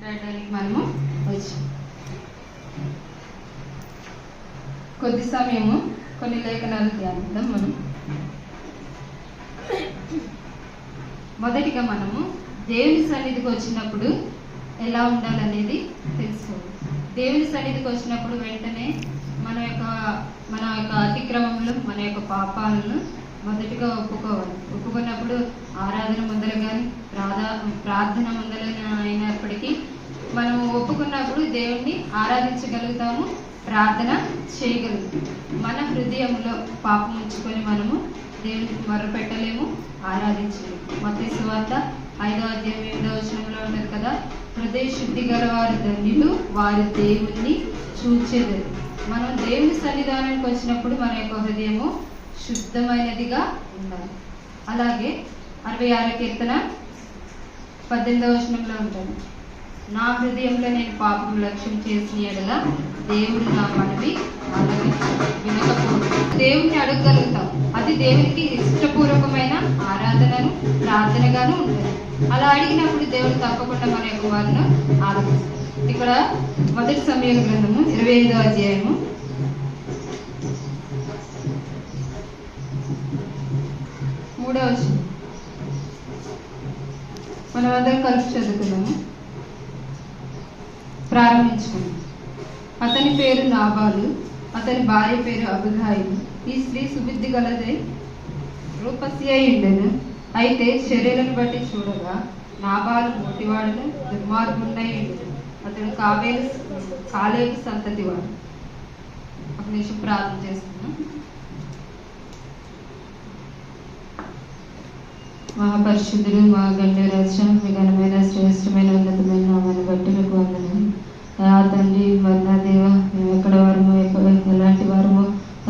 మనము వచ్చాం కొద్ది సమయము కొన్ని లేఖనాలు ధ్యానిద్దాం మనం. మొదటిగా మనము దేవుని సన్నిధికి వచ్చినప్పుడు ఎలా ఉండాలనేది తెలుసుకోవాలి. దేవుని సన్నిధికి వచ్చినప్పుడు వెంటనే మన యొక్క మన యొక్క అతిక్రమంలో మన యొక్క పాపాలను మొదటిగా ఒప్పుకోవాలి ఒప్పుకున్నప్పుడు ఆరాధన ముందర కానీ ప్రాధా ప్రార్థన ముందర అయినప్పటికీ మనము ఒప్పుకున్నప్పుడు దేవుణ్ణి ఆరాధించగలుగుతాము ప్రార్థన చేయగలుగుతాం మన హృదయంలో పాపం ఉంచుకొని మనము దేవునికి మొరపెట్టలేము ఆరాధించలేము. మత సువార్త ఐదో అధ్యాయం ఎనిమిదో వచనంలో ఉంటుంది కదా హృదయ శుద్ధి గల వారి ధన్యులు వారి దేవుణ్ణి చూచేదారు. మనం దేవుని సన్నిధానానికి వచ్చినప్పుడు మన యొక్క హృదయము శుద్ధమైనదిగా ఉండాలి అలాగే అరవై ఆరో కీర్తన పద్దెనిమిదవ వచనంలో ఉంటుంది. నా హృదయంలో నేను పాపం లక్ష్యం చేసిన ఎడల దేవుడు నా మనవి వినకపోవడం దేవుణ్ణి అడగగలుగుతాం. అది దేవునికి ఇష్టపూర్వకమైన ఆరాధనను ప్రార్థనగాను ఉంటుంది. అలా అడిగినప్పుడు దేవుడు తప్పకుండా మన యొక్క వారిని ఆలోచిస్తాం ఇక్కడ మొదటి సమయం గ్రంథము ఇరవై ఐదో అధ్యాయము మూడో వచ్చింది మనం అందరం కలిసి చదువుకున్నాము ప్రారంభించుకున్నాం అతని పేరు నాబాలు అతని భార్య పేరు అబుధాయిలు ఈ స్త్రీ సుబుద్ధి గలదై? రూపసి అయి ఉండను అయితే చర్యలను బట్టి చూడగా నాబాలు మోటివాడును దుర్మార్గుండై ఉండను అతడు కావేలు కాలేకు సంతతి వాడు ఒక నిమిషం ప్రార్థన చేస్తున్నాం. మహాపరిశుద్ధుడు మా గండ రాజ మీ ఘనమైన శ్రేష్టమైన ఉన్నతమైన నామాన్ని బట్టి మీకు వందనాలు. తండ్రి మరి నా దేవ మేము ఎక్కడ వారమో ఎక్క- ఎలాంటి వారమో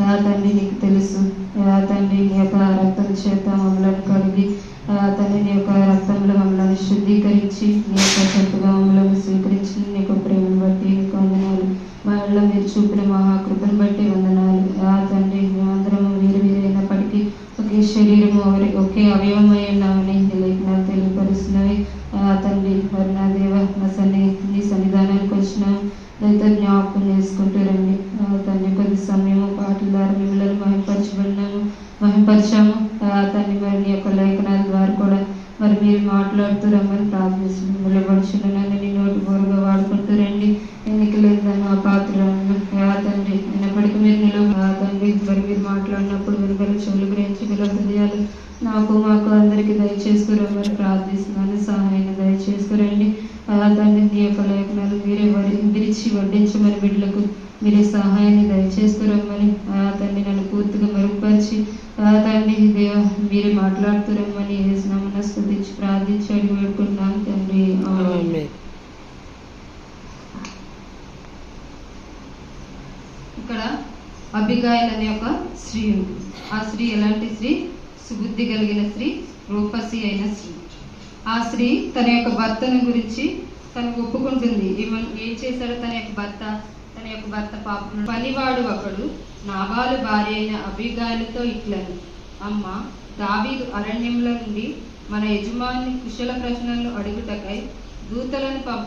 ఆ తండ్రి నీకు తెలుసు ఆ తండ్రి నీ యొక్క రక్తం చేత మమ్మల్ని కడిగి ఆ తండ్రి నీ యొక్క రక్తంలో మమ్మల్ని శుద్ధీకరించి నీ యొక్క చెట్టుగా మమ్మల్ని స్వీకరించి నీ యొక్క ప్రేమను బట్టి నీకు వందనాలు వాళ్ళ మీరు చూపిన మహాకృపను బట్టి వందనాలు ఆ తండ్రి మేమందరము వీరు వీరైనప్పటికీ ఒకే శరీరము ఒకరి ఒకే అవయవమై ఉన్నామని నీ లేఖనాలు తెలియపరుస్తున్నవి ఆ తండ్రి మరి నా దేవ నా సన్ని నీ సన్నిధానానికి వచ్చిన దయతో జ్ఞాపకం చేసుకుంటూ రండి ఆ తండ్రి కొద్ది సమయము పాటల ద్వారా మిమ్మల్ని మహింపరచబడినాము మహింపరిచాము ఆ తండ్రి మరి నీ యొక్క లేఖనాల ద్వారా కూడా మరి మీరు మాట్లాడుతూ రమ్మని ప్రార్థిస్తున్నాం మిమ్మల్ని మనుషులు నన్ను నీ నోటి బోరుగా వాడుకుంటూ రండి ఎన్నిక లేదని ఆ పాత్రలను ఆ తండ్రి అయినప్పటికీ మీరు నిలువ ఆ తండ్రి మరి మీరు మాట్లాడినప్పుడు వెనుకల చెవులు గురించి గల హృదయాలు నాకు మాకు అందరికి దయచేసుకురమ్మని ప్రార్థిస్తున్నాను సహాయాన్ని దయచేసుకురండి ఆ తండ్రి నీ యొక్క లేఖనాలు మీరే వరి విరిచి వడ్డించమని బిడ్డలకు మీరే సహాయాన్ని దయచేసుకురమ్మని ఆ తండ్రి నన్ను పూర్తిగా మెరుగుపరిచి ఆ తండ్రి దేవ మీరే మాట్లాడుతురమ్మని వేసినామన్న స్థుతించి ప్రార్థించి అడిగి పెట్టుకుంటున్నాను తండ్రి ఆమేన్. ఇక్కడ అబిగాయల్ అనే ఒక స్త్రీ ఉంది ఆ స్త్రీ ఎలాంటి స్త్రీ సుబుద్ధి కలిగిన స్త్రీ దాసి అయిన స్త్రీ. ఆ స్త్రీ తన యొక్క భర్తను గురించి తను ఒప్పుకుంటుంది. ఏం చేశాడో తన యొక్క భర్త తన యొక్క భర్త పాపం. పనివాడు ఒకడు నాబాలు భార్య అయిన అభిగాయలతో ఇట్లను. అమ్మ దావీదు అరణ్యంలో నుండి మన యజమాని కుశల ప్రశ్నలు అడుగుటకై దూతలను పం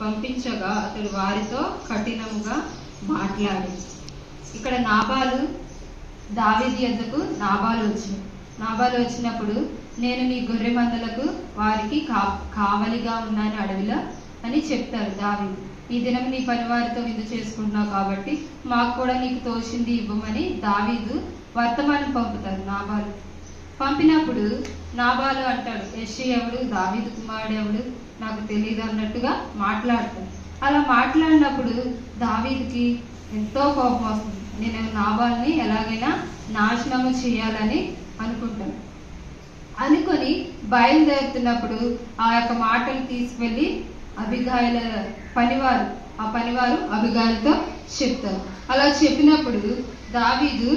పంపించగా అతడు వారితో కఠినముగా మాట్లాడు. ఇక్కడ నాబాలు దావీది ఎద్దకు నాబాలు వచ్చింది. నాబాలు వచ్చినప్పుడు నేను నీ గొర్రె మందలకు వారికి కా కావలిగా ఉన్నాను అడవిలో అని చెప్తారు దావి ఈ దినం నీ పని వారితో విందు చేసుకుంటున్నావు కాబట్టి మాకు కూడా నీకు తోచింది ఇవ్వమని దావీదు వర్తమానం పంపుతారు నాబాలు. పంపినప్పుడు నాబాలు అంటాడు యషి ఎవడు? దావీదు కుమారుడు ఎవడు? నాకు తెలియదు అన్నట్టుగా మాట్లాడతాడు. అలా మాట్లాడినప్పుడు దావీదుకి ఎంతో కోపం వస్తుంది. నేను నాబాల్ని ఎలాగైనా నాశనము చేయాలని అనుకుంటాను. అనుకొని బయలుదేరుతున్నప్పుడు ఆ యొక్క మాటలు తీసుకెళ్ళి అభిగాయల పనివారు ఆ పనివారు అభిగాయలతో చెప్తారు. అలా చెప్పినప్పుడు దావీదు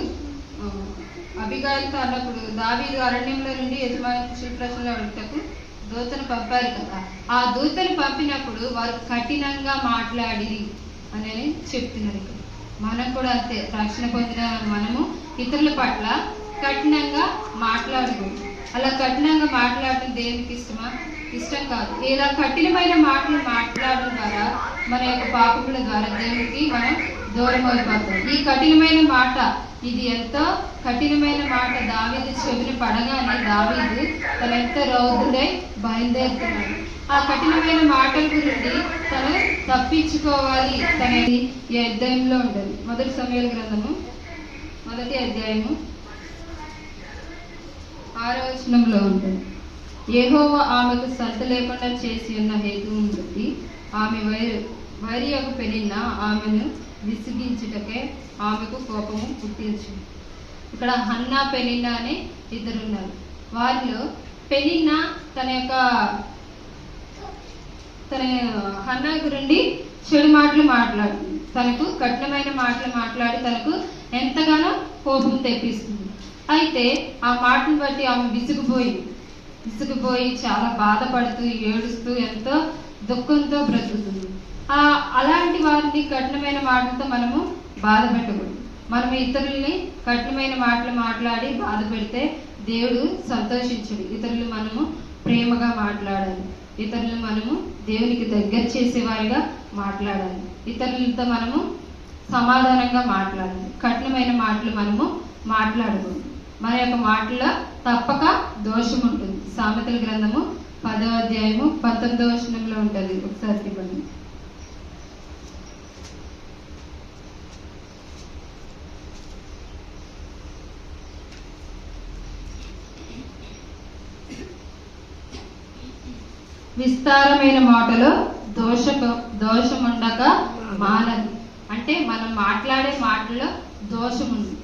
అభిగాయలతో అన్నప్పుడు దావీదు అరణ్యంలో నుండి యజమాని కుశల ప్రశ్నలు అడుగుటకు దూతను పంపారు కదా. ఆ దూతను పంపినప్పుడు వారు కఠినంగా మాట్లాడి అని చెప్తున్నారు ఇక్కడ. మనం కూడా అంతే రక్షణ పొందిన మనము ఇతరుల పట్ల కఠినంగా మాట్లాడకూడదు అలా కఠినంగా మాట్లాడటం దేవునికి ఇష్టమా? ఇష్టం కాదు. ఇలా కఠినమైన మాటలు మాట్లాడ మన యొక్క పాపముల ద్వారా దేవునికి మనం దూరం అయిపోతాం. ఈ కఠినమైన మాట ఇది ఎంతో కఠినమైన మాట. దావీదు చెవిని పడగానే దావీదు తన ఎంత రౌద్రుడై బయలుదేరుతున్నాడు. ఆ కఠినమైన మాటల గురించి తను తప్పించుకోవాలి. తన ఈ అధ్యాయంలో ఉండదు మొదటి సమయాల గ్రంథము మొదటి అధ్యాయము ఆరోచనంలో ఉంటుంది ఏహోవ ఆమెకు సంత లేకుండా చేసి ఉన్న హేతువును బట్టి ఆమె వైరు వైరి యొక్క పెనిన్న ఆమెను విసిగించుటకే ఆమెకు కోపము పుట్టించు ఇక్కడ హన్నా పెనిన్న అనే ఇద్దరు ఉన్నారు. వారిలో పెనిన్నా తన యొక్క తన హన్నా గురించి చెడు మాటలు మాట్లాడు తనకు కఠినమైన మాటలు మాట్లాడి తనకు ఎంతగానో కోపం తెప్పిస్తుంది. అయితే ఆ మాటను బట్టి ఆమె విసిగిపోయింది విసిగిపోయి చాలా బాధపడుతూ ఏడుస్తూ ఎంతో దుఃఖంతో బ్రతుకుతుంది. ఆ అలాంటి వారిని కఠినమైన మాటలతో మనము బాధ పెట్టకూడదు మనం ఇతరుల్ని కఠినమైన మాటలు మాట్లాడి బాధ పెడితే దేవుడు సంతోషించడు. ఇతరులు మనము ప్రేమగా మాట్లాడాలి. ఇతరులు మనము దేవునికి దగ్గర చేసేవారిగా మాట్లాడాలి. ఇతరులతో మనము సమాధానంగా మాట్లాడాలి. కఠినమైన మాటలు మనము మాట్లాడకూడదు. మన యొక్క మాటల్లో తప్పక దోషం ఉంటుంది. సామెతల గ్రంథము పదవ అధ్యాయము పంతొమ్మిదవ వచనంలో ఉంటుంది. ఒకసారి ఇవ్వండి. విస్తారమైన మాటలో దోషక ఉండక మానదు. అంటే మనం మాట్లాడే మాటల్లో దోషం ఉంది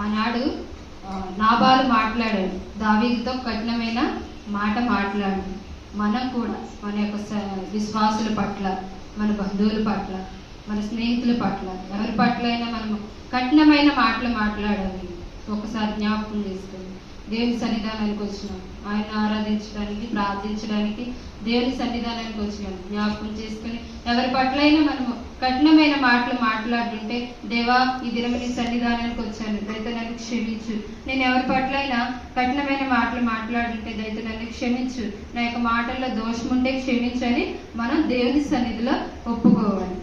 ఆనాడు నాబాలు మాట్లాడాడు. దావీదుతో కఠినమైన మాట మాట్లాడాడు మనం కూడా మన యొక్క స- విశ్వాసుల పట్ల మన బంధువుల పట్ల మన స్నేహితుల పట్ల ఎవరి పట్ల అయినా మనం కఠినమైన మాటలు మాట్లాడాలి. ఒకసారి జ్ఞాపకం చేసుకొని దేవుని సన్నిధానానికి వచ్చినాం. ఆయన ఆరాధించడానికి ప్రార్థించడానికి దేవుని సన్నిధానానికి వచ్చినాం. జ్ఞాపకం చేసుకుని ఎవరి పట్లైనా మనము కఠినమైన మాటలు మాట్లాడుతుంటే దేవా ఈ దినం నీ సన్నిధానానికి వచ్చాను. దయతో నన్ను క్షమించు. నేను ఎవరి పట్లైనా కఠినమైన మాటలు మాట్లాడుంటే దయతో నన్ను క్షమించు. నా యొక్క మాటల్లో దోషం ఉంటే క్షమించని మనం దేవుని సన్నిధిలో ఒప్పుకోవాలి.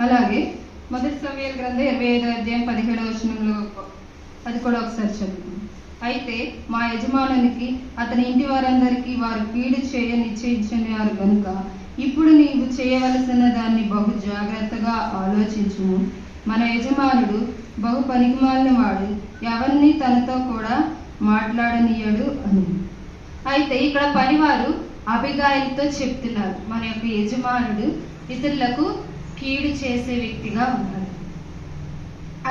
అలాగే మొదటి సమయాల గ్రంథం ఇరవై ఐదు అధ్యాయం పదిహేడవ వచనంలో అది కూడా ఒకసారి చదువుకుందాం అయితే మా యజమానునికి అతని ఇంటి వారందరికీ వారు కీడు చేయ నిశ్చయించినారు కనుక ఇప్పుడు నీవు చేయవలసిన దాన్ని బహు జాగ్రత్తగా ఆలోచించుము. మన యజమానుడు బహు పనికిమాలిన వాడు ఎవరిని తనతో కూడా మాట్లాడనీయడు అని. అయితే ఇక్కడ పనివారు అభిగాయలతో చెప్తున్నారు. మన యొక్క యజమానుడు ఇతరులకు కీడు చేసే వ్యక్తిగా ఉన్నాడు.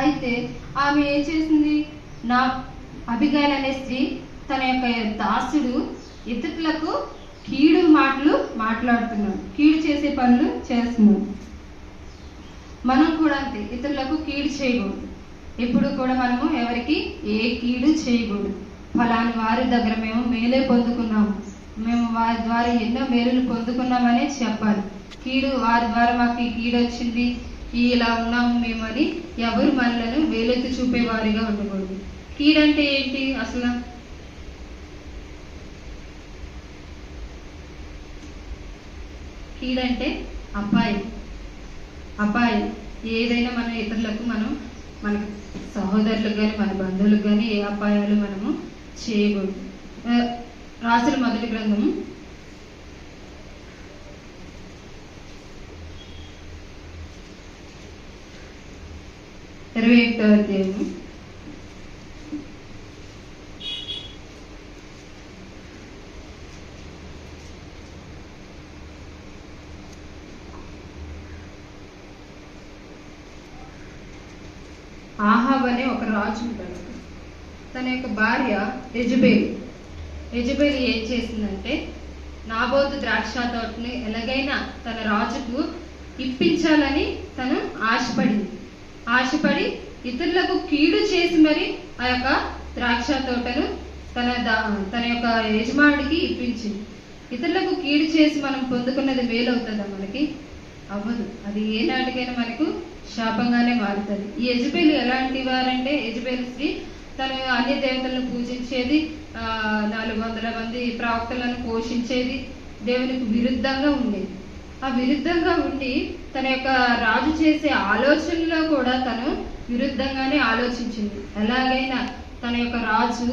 అయితే ఆమె ఏం చేసింది? నా అభిగాయల్ అనే స్త్రీ తన యొక్క దాసుడు ఇతరులకు కీడు మాటలు మాట్లాడుతున్నాడు. కీడు చేసే పనులు చేస్తున్నాడు. మనం కూడా అంతే ఇతరులకు కీడు చేయకూడదు. ఎప్పుడు కూడా మనము ఎవరికి ఏ కీడు చేయకూడదు. ఫలాని వారి దగ్గర మేము మేలే పొందుకున్నాము మేము వారి ద్వారా ఎన్నో మేలులు పొందుకున్నామనే చెప్పాలి. కీడు వారి ద్వారా మాకు కీడు వచ్చింది. ఇలా ఉన్నాము మేము అని ఎవరు మనలను వేలెత్తి చూపేవారిగా ఉండకూడదు. కీడంటే ఏంటి అసలు? కీడంటే అపాయం అపాయం ఏదైనా మన ఇతరులకు మనం మన సహోదరులకు కానీ మన బంధువులకు కానీ ఏ అపాయాలు మనము చేయకూడదు. రాసిన మొదటి గ్రంథము ఇరవై ఒకటో అధ్యాయము ఆహాబ్ అనే ఒక రాజు ఉంటాడు. తన యొక్క భార్య యజబేలి. యజబేలి ఏం చేసిందంటే నాబోతు ద్రాక్ష తోటని ఎలాగైనా తన రాజుకు ఇప్పించాలని తను ఆశపడింది. ఆశపడి ఇతరులకు కీడు చేసి మరి ఆ యొక్క ద్రాక్ష తోటను తన దా- తన యొక్క యజమానుడికి ఇప్పించింది. ఇతరులకు కీడు చేసి మనం పొందుకున్నది మేలవుతుందా మనకి? అవ్వదు. అది ఏ నాటికైనా మనకు శాపంగానే మారుతుంది. ఈ యజబేలు ఎలాంటి వారంటే యజబేలు స్త్రీ తను అన్య దేవతలను పూజించేది ఆ, నాలుగు వందల మంది ప్రవక్తలను పోషించేది దేవునికి విరుద్ధంగా ఉండేది. ఆ విరుద్ధంగా ఉండి తన యొక్క రాజు చేసే ఆలోచనలో కూడా తను విరుద్ధంగానే ఆలోచించింది. ఎలాగైనా తన యొక్క రాజు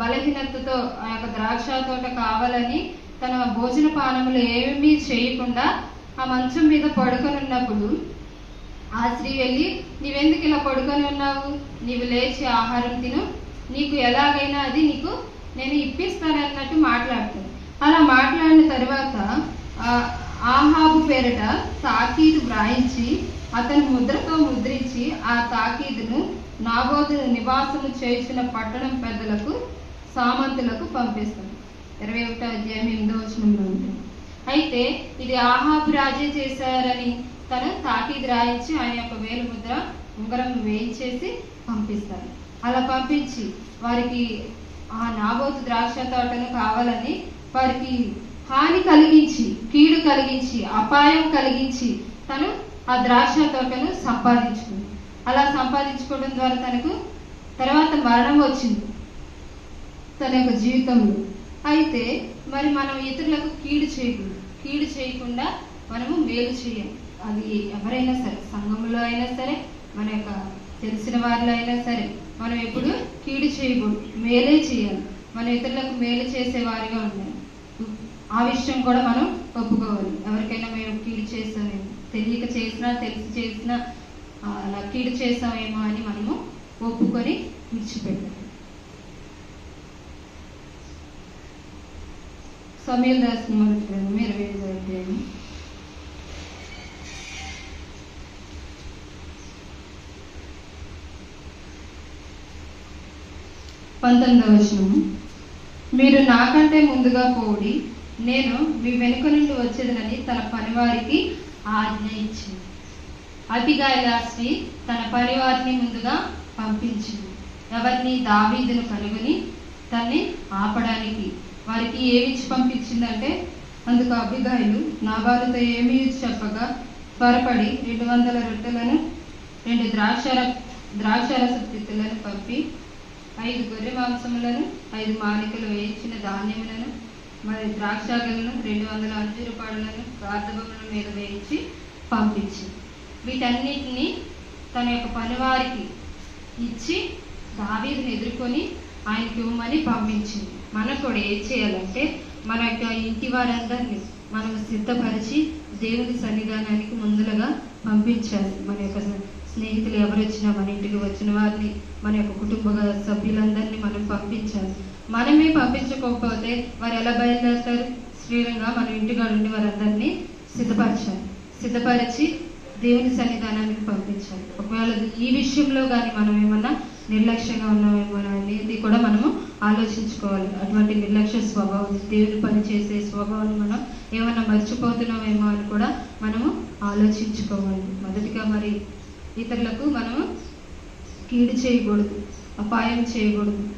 బలహీనతతో ఆ యొక్క ద్రాక్ష తోట కావాలని తన భోజన పానములు ఏమీ చేయకుండా ఆ మంచం మీద పడుకొని ఉన్నప్పుడు ఆ స్త్రీ వెళ్ళి నీవెందుకు ఇలా పడుకొని ఉన్నావు? నీవు లేచి ఆహారం తిను. నీకు ఎలాగైనా అది నీకు నేను ఇప్పిస్తాను అన్నట్టు మాట్లాడుతుంది. అలా మాట్లాడిన తర్వాత ఆహాబు పేరట తాకీదు వ్రాయించి అతని ముద్రతో ముద్రించి ఆ తాకీదును నాగోదు నివాసము చేసిన పట్టణం పెద్దలకు సామంతులకు పంపిస్తుంది. ఇరవై ఒకటో అధ్యాయం ఎనిమిదో వచనంలో ఉంటుంది అయితే ఇది ఆహాబు రాజే చేశారని తను తాకీదు రాయించి ఆయన యొక్క వేలు ముద్ర ఉంగరం వేయించేసి పంపిస్తారు. అలా పంపించి వారికి ఆ నాబోతు ద్రాక్ష తోటను కావాలని వారికి హాని కలిగించి కీడు కలిగించి అపాయం కలిగించి తను ఆ ద్రాక్ష తోటను సంపాదించుకుంది. అలా సంపాదించుకోవడం ద్వారా తనకు తర్వాత మరణం వచ్చింది. తన యొక్క జీవితంలో అయితే మరి మనం ఇతరులకు కీడు చేయకూడదు. కీడు చేయకుండా మనము మేలు చేయాలి అది ఎవరైనా సరే సంఘంలో అయినా సరే మన యొక్క తెలిసిన వారిలో అయినా సరే మనం ఎప్పుడు కీడు చేయకూడదు. మేలే చేయాలి. మన ఇతరులకు మేలు చేసే వారిగా ఉండాలి. ఆ విషయం కూడా మనం ఒప్పుకోవాలి. ఎవరికైనా మేము కీడు చేస్తామేమో తెలియక చేసినా తెలిసి చేసినా అలా కీడు చేస్తామేమో అని మనము ఒప్పుకొని విడిచిపెట్టాలి సమయం రాసిన మొదటి గ్రంథం ఇరవై ఐదో అధ్యాయం పంతొమ్మిదవ వచనము మీరు నాకంటే ముందుగా పోడి నేను మీ వెనుక నుండి వచ్చేదనని తన పనివారికి ఆజ్ఞ ఇచ్చింది అబిగాయిల స్త్రీ తన పనివారిని ముందుగా పంపించింది. ఎవరిని దావీదును కనుగొని తన్ని ఆపడానికి వారికి ఏమిచ్చి పంపించిందంటే అందుకు అబిగాయిలు నాబాలుతో ఏమి చెప్పగా త్వరపడి రెండు వందల రొట్టెలను రెండు ద్రాక్ష ద్రాక్షరస తిత్తులను పంపి ఐదు గొర్రె మాంసములను ఐదు మాలికలు వేయించిన ధాన్యములను మరి ద్రాక్షాగలను రెండు వందల అంజూరు పాడులను గార్ధబముల మీద వేయించి పంపించి వీటన్నిటిని తన యొక్క పనివారికి ఇచ్చి దావీదిని ఎదుర్కొని ఆయనకి ఇవ్వమని పంపించింది. మనకు కూడా ఏం చేయాలంటే మన యొక్క ఇంటి వారందరినీ మనం సిద్ధపరిచి దేవుని సన్నిధానానికి ముందులుగా పంపించాలి. మన యొక్క స్నేహితులు ఎవరు వచ్చినా మన ఇంటికి వచ్చిన వారిని మన యొక్క కుటుంబ సభ్యులందరినీ మనం పంపించాలి. మనమే పంపించకపోతే వారు ఎలా బయలుదేరుతారు? శ్రీరంగా మన ఇంటిగా ఉండి వారందరినీ సిద్ధపరచాలి. సిద్ధపరిచి దేవుని సన్నిధానానికి పంపించాలి. ఒకవేళ ఈ విషయంలో కానీ మనం ఏమన్నా నిర్లక్ష్యంగా ఉన్నామేమో అనేది కూడా మనము ఆలోచించుకోవాలి. అటువంటి నిర్లక్ష్య స్వభావం దేవుని పని చేసే స్వభావం మనం ఏమన్నా మర్చిపోతున్నామేమో అని కూడా మనము ఆలోచించుకోవాలి. మొదటిగా మరి ఇతరులకు మనము కీడు చేయకూడదు అపాయం చేయకూడదు.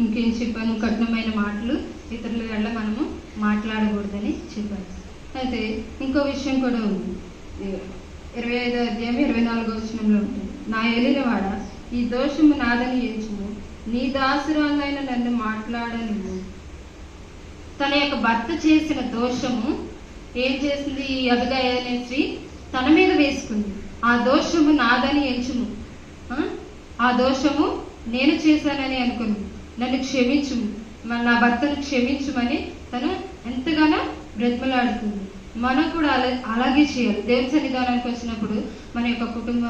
ఇంకేం చెప్పాను కఠినమైన మాటలు ఇతరుల వల్ల మనము మాట్లాడకూడదని చెప్పాను అయితే ఇంకో విషయం కూడా ఉంది. ఇరవై ఐదో అధ్యాయం ఇరవై నాలుగో వచనంలో ఉంటుంది. నా ఏలినవాడ ఈ దోషము నాదని ఎంచుము. నీ దాసురాలైన నన్ను మాట్లాడను తన యొక్క భర్త చేసిన దోషము ఏం చేసింది ఈ అభిగాయ అనే స్త్రీ తన మీద వేసుకుంది. ఆ దోషము నాదని ఎంచుము. ఆ? దోషము నేను చేశానని అనుకుంది. నన్ను క్షమించు నా భర్తను క్షమించుమని తను ఎంతగానో బ్రతిమలాడుతుంది. మనం కూడా అలా అలాగే చేయాలి. దేవుని సన్నిధానానికి వచ్చినప్పుడు మన యొక్క కుటుంబ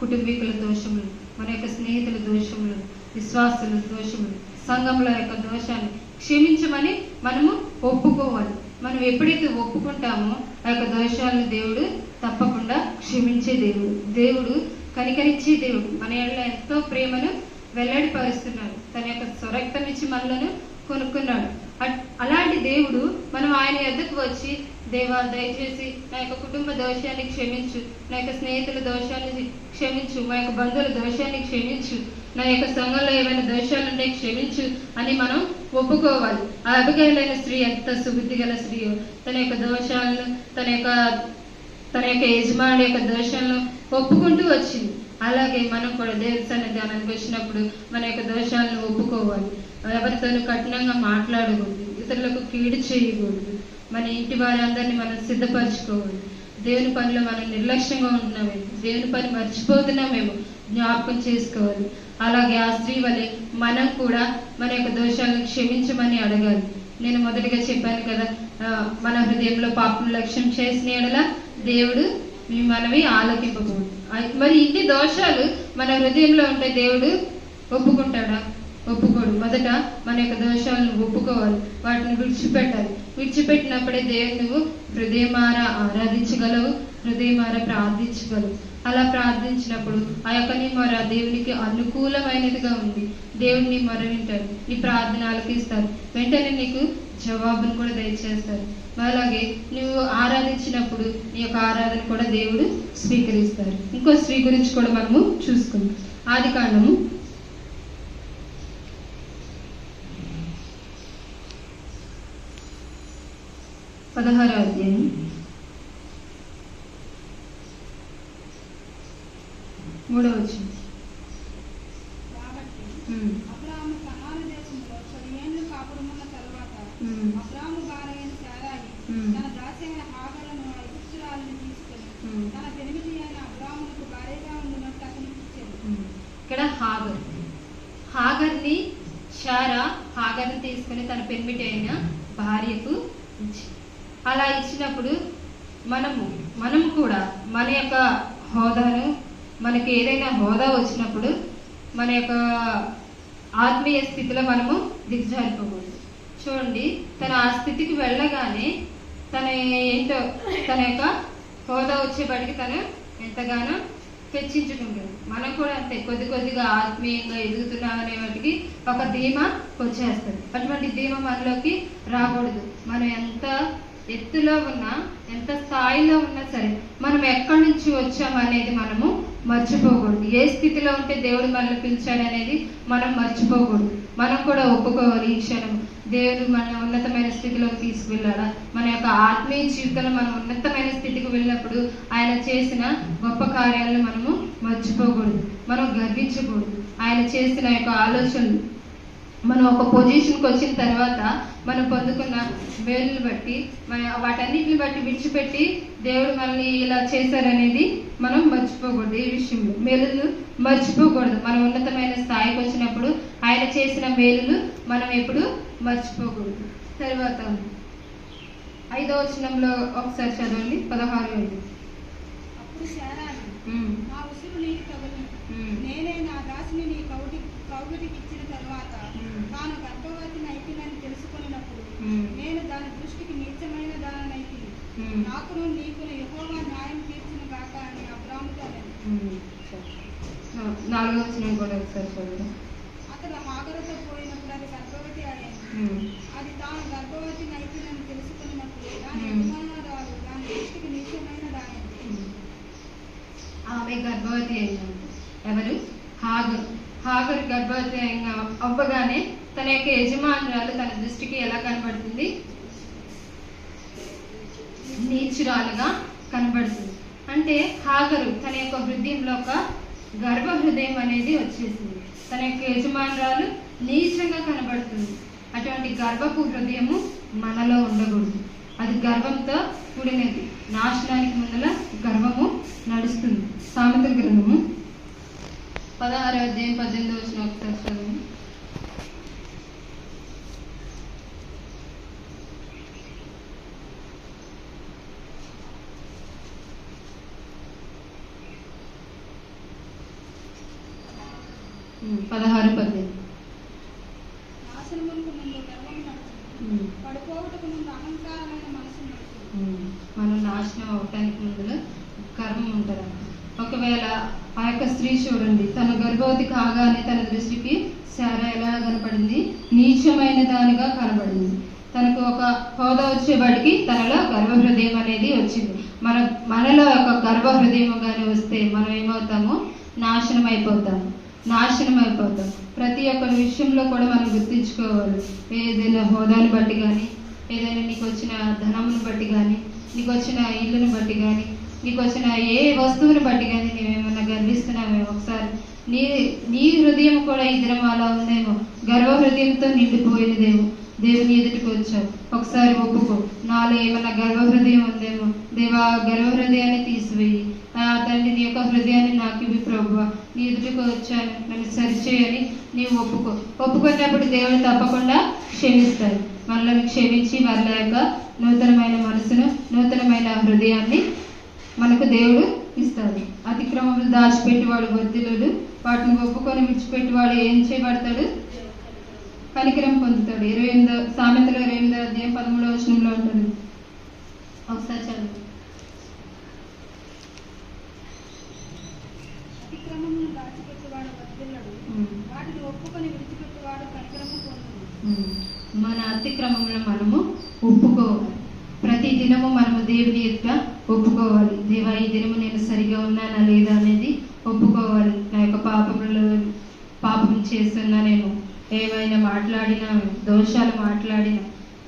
కుటుంబీకుల దోషములు మన యొక్క స్నేహితుల దోషములు విశ్వాసుల దోషములు సంఘముల యొక్క దోషాన్ని క్షమించమని మనము ఒప్పుకోవాలి. మనం ఎప్పుడైతే ఒప్పుకుంటామో ఆ యొక్క దోషాలను దేవుడు తప్పకుండా క్షమించే దేవుడు. దేవుడు కనికరించే దేవుడు. మన ఎంతో ప్రేమను వెల్లడిపరుస్తున్నాడు తన యొక్క స్వరక్తం ఇచ్చి మనలను కొనుక్కున్నాడు. అట్- అలాంటి దేవుడు మనం ఆయన ఎద్దకు వచ్చి దేవా దయచేసి నా యొక్క కుటుంబ దోషాన్ని క్షమించు. నా యొక్క స్నేహితుల దోషాన్ని క్షమించు. మా యొక్క బంధువుల దోషాన్ని క్షమించు. నా యొక్క సంఘంలో ఏమైనా దోషాలు ఉంటే క్షమించు అని మనం ఒప్పుకోవాలి. ఆ అభిగైలైన స్త్రీ ఎంత సుబుద్ధి గల స్త్రీయో. తన యొక్క దోషాలను తన యొక్క తన యొక్క యజమాని యొక్క దోషాలను ఒప్పుకుంటూ వచ్చింది. అలాగే మనం కూడా దేవుని సన్నిధానానికి వచ్చినప్పుడు మన యొక్క దోషాలను ఒప్పుకోవాలి. ఎవరితోనూ కఠినంగా మాట్లాడకూడదు. ఇతరులకు కీడు చేయకూడదు. మన ఇంటి వారందరినీ మనం సిద్ధపరచుకోవాలి. దేవుని పనిలో మనం నిర్లక్ష్యంగా ఉంటున్నామేమో. దేవుని పని మర్చిపోతున్నామేమో. జ్ఞాపకం చేసుకోవాలి. అలాగే ఆ స్త్రీ వలె మనం కూడా మన యొక్క దోషాలను క్షమించమని అడగాలి. నేను మొదటిగా చెప్పాను కదా మన హృదయంలో పాపం లక్ష్యం చేసిన ఎడల దేవుడు మీ మనవి ఆలోకింపకూడదు మరి ఇన్ని దోషాలు మన హృదయంలో ఉంటే దేవుడు ఒప్పుకుంటాడా? ఒప్పుకోడు. మొదట మన యొక్క దోషాలను ఒప్పుకోవాలి. వాటిని విడిచిపెట్టాలి. విడిచిపెట్టినప్పుడే దేవుడు నువ్వు హృదయమార ఆరాధించగలవు హృదయమార ప్రార్థించగలవు. అలా ప్రార్థించినప్పుడు ఆ యొక్క నీ మొర దేవునికి అనుకూలమైనదిగా ఉంది. దేవుడిని మొర వింటాడు. నీ ప్రార్థన ఆలకిస్తారు వెంటనే నీకు జవాబును కూడా దయచేస్తారు. అలాగే నువ్వు ఆరాధించినప్పుడు నీ యొక్క ఆరాధన కూడా దేవుడు స్వీకరిస్తారు. ఇంకో స్త్రీ గురించి కూడా మనము చూసుకుందాం. ఆది కాండము. పదహారో అధ్యాయం. తీసుకుని అయిన భార్యకు అలా ఇచ్చినప్పుడు మనము మనము కూడా మన యొక్క హోదాను మనకి ఏదైనా హోదా వచ్చినప్పుడు మన యొక్క ఆత్మీయ స్థితిలో మనము దిగజారిపోకూడదు. చూడండి తన ఆ స్థితికి వెళ్ళగానే తన ఏంటో తన యొక్క హోదా వచ్చేపాటికి తను ఎంతగానో హెచ్చించుకుంటుంది మనం కూడా అంతే కొద్ది కొద్దిగా ఆత్మీయంగా ఎదుగుతున్నాం వాటికి ఒక ధీమా వచ్చేస్తుంది. అటువంటి ధీమ మనలోకి రాకూడదు. మనం ఎంత ఎత్తులో ఉన్నా ఎంత స్థాయిలో ఉన్నా సరే మనం ఎక్కడి నుంచి వచ్చామనేది మనము మర్చిపోకూడదు. ఏ స్థితిలో ఉంటే దేవుడు మనల్ని పిలిచాడు అనేది మనం మర్చిపోకూడదు. మనం కూడా ఒప్పుకోవాలి ఈ క్షణం. దేవుడు మన ఉన్నతమైన స్థితిలోకి తీసుకువెళ్ళాలా మన యొక్క ఆత్మీయ జీవితంలో మనం ఉన్నతమైన స్థితికి వెళ్ళినప్పుడు ఆయన చేసిన గొప్ప కార్యాలను మనము మర్చిపోకూడదు. మనం గర్వించకూడదు. ఆయన చేసిన యొక్క ఆలోచనలు. మనం ఒక పొజిషన్కి వచ్చిన తర్వాత మనం పొందుకున్న మేలుని బట్టి మన వాటన్నిటిని బట్టి విడిచిపెట్టి దేవుడు మనల్ని ఇలా చేశారనేది మనం మర్చిపోకూడదు ఈ విషయంలో. మేలులు మర్చిపోకూడదు. మనం ఉన్నతమైన స్థాయికి వచ్చినప్పుడు ఆయన చేసిన మేలులు మనం ఎప్పుడు మర్చిపోకూడదు. తర్వాత ఐదో వచనంలో ఒకసారి చదవండి. పదహారు అప్పుడు నా ఉసురు నీకు తగులు నేనే నా దాసిని నీ కౌటి కౌగుటికి ఇచ్చిన తరువాత తాను గర్భవతి నైతినని తెలుసుకున్నప్పుడు నేను దాని దృష్టికి నీచమైన దాననైతిని. ఉమ్. నాకును నీకును యెహోవా న్యాయం తీర్చును గాక అని అబ్రాముతో నాలుగో కూడా ఒకసారి అతడు హాగరుతో పోయినప్పుడు అది గర్భవతి అయ్యింది అది తాను గర్భవతి నైతినని తెలుసుకున్నప్పుడు దాని. యజమానురాలు దాని దృష్టికి ఆమె గర్భవతి అయిందంట ఎవరు? హాగర్ హాగర్ గర్భవతి అవ్వగానే తన యొక్క యజమానురాలు తన దృష్టికి ఎలా కనబడుతుంది? నీచురాలుగా కనబడుతుంది. అంటే హాగరు తన యొక్క హృదయంలో ఒక గర్భ హృదయం అనేది వచ్చేసింది. తన యొక్క యజమానురాలు నీచంగా కనబడుతుంది. అటువంటి గర్భపు హృదయము మనలో ఉండకూడదు. అది గర్వంతో కూడినది. నాశనానికి ముందల గర్వము నడుస్తుంది. సామెత గ్రంథము పదహారు అధ్యాయం పద్దెనిమిది వచ్చిన ఒకసారి చదువు మనం నాశనం అవటానికి ముందులో గర్వం ఉంటుంది ఒకవేళ ఆ యొక్క స్త్రీ చూడండి తన గర్భవతి కాగానే తన దృష్టికి శార ఎలా కనపడింది? నీచమైన దానిగా కనబడింది. తనకు ఒక హోదా వచ్చేవాడికి తనలో గర్భహృదయం అనేది వచ్చింది. మన మనలో ఒక గర్భహృదయం కానీ వస్తే మనం ఏమవుతాము? నాశనం అయిపోతాము నాశనం అయిపోతాం ప్రతి ఒక్క విషయంలో కూడా మనం గుర్తించుకోవాలి. ఏదైనా హోదాని బట్టి కానీ ఏదైనా నీకు వచ్చిన ధనమును బట్టి కానీ నీకు వచ్చిన ఇల్లుని బట్టి కానీ నీకు వచ్చిన ఏ వస్తువుని బట్టి కానీ నువ్వేమన్నా గర్విస్తున్నావేమో ఒకసారి. నీ నీ హృదయం కూడా ఇద్దరం అలా ఉందేమో. గర్వ హృదయంతో నిండిపోయినదేమో దేవుని ఎదుటికి వచ్చావు. ఒకసారి ఒప్పుకో. నాలో ఏమన్నా గర్వహృదయం ఉందేమో. దేవా గర్వహృదయాన్ని తీసివేయి. తండ్రి నీ యొక్క హృదయాన్ని నాకు ఇవి ప్రభు నీ ఎదుటికి వచ్చాను. నన్ను సరిచేయని నీవు ఒప్పుకో. ఒప్పుకున్నప్పుడు దేవుడు తప్పకుండా క్షమిస్తాడు. మనల్ని క్షమించి వాళ్ళ యొక్క నూతనమైన మనసును నూతనమైన హృదయాన్ని మనకు దేవుడు ఇస్తాడు. అతిక్రమములు దాచిపెట్టేవాడు వర్ధిలుడు వాటిని ఒప్పుకొని విడిచిపెట్టేవాడు ఏం చేయబడతాడు? కనికరం పొందుతాడు. ఇరవై ఎనిమిదో సామెతలో ఇరవై ఎనిమిదో అధ్యాయం పదమూడవ వచనంలో ఉంటుంది. ఒకసారి చదువు. వాటిని ఒప్పుకొని విడిచిపెట్టువాడు కనికరము ఉమ్. మన అతిక్రమంలో మనము ఒప్పుకోవాలి. ప్రతి దినము మనము దేవుని యొక్క ఒప్పుకోవాలి. దేవా ఈ దినము నేను సరిగా ఉన్నానా లేదా అనేది ఒప్పుకోవాలి. నా యొక్క పాపములలో పాపం చేస్తున్నా నేను. ఏమైనా మాట్లాడినా దోషాలు మాట్లాడిన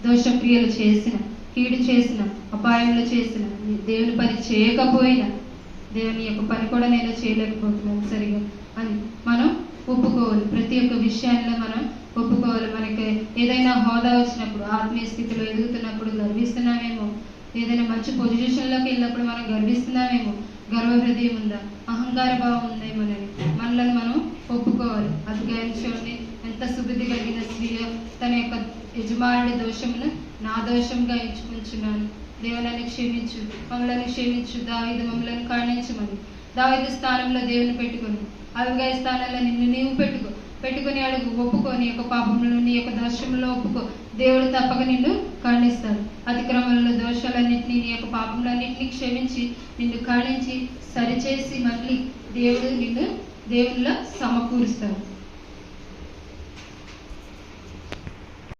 దోషక్రియలు చేసిన కీడు చేసిన అపాయంలో చేసిన దేవుని పని చేయకపోయినా దేవుని యొక్క పని కూడా నేను చేయలేకపోతున్నాను సరిగా అని మనం ఒప్పుకోవాలి. ప్రతి ఒక్క విషయాల్లో మనం ఒప్పుకోవాలి. మనకి ఏదైనా హోదా వచ్చినప్పుడు ఆత్మీయ స్థితిలో ఎదుగుతున్నప్పుడు గర్విస్తున్నామేమో. ఏదైనా మంచి పొజిషన్లోకి వెళ్ళినప్పుడు మనం గర్విస్తున్నామేమో. గర్వ హృదయం ఉందా? అహంకార భావం ఉందేమోనని మనలను మనం ఒప్పుకోవాలి. అధికారం ఎంత సుబుద్ధి కలిగిన స్త్రీయో తన యొక్క యజమానుడి దోషమును నా దోషంగా ఎంచుకుంటున్నాను. దేవులను క్షమించు. మమ్మల్ని క్షమించు. దావిదు మమ్మల్ని కాణించమని దావిదు స్థానంలో దేవుని పెట్టుకొని అవిగా స్థానంలో నిన్ను నీవు పెట్టుకో. పెట్టుకుని అడుగు ఒప్పుకో నీ యొక్క పాపములు నీ యొక్క దోషములో ఒప్పుకో. దేవుడు తప్పక నిన్ను ఖండిస్తాడు. అతిక్రమంలో దోషాలన్నింటినీ నీ యొక్క పాపములన్నింటినీ క్షమించి నిన్ను ఖండించి సరిచేసి మళ్ళీ దేవుడు నిన్ను దేవుళ్ళ సమకూరుస్తాడు.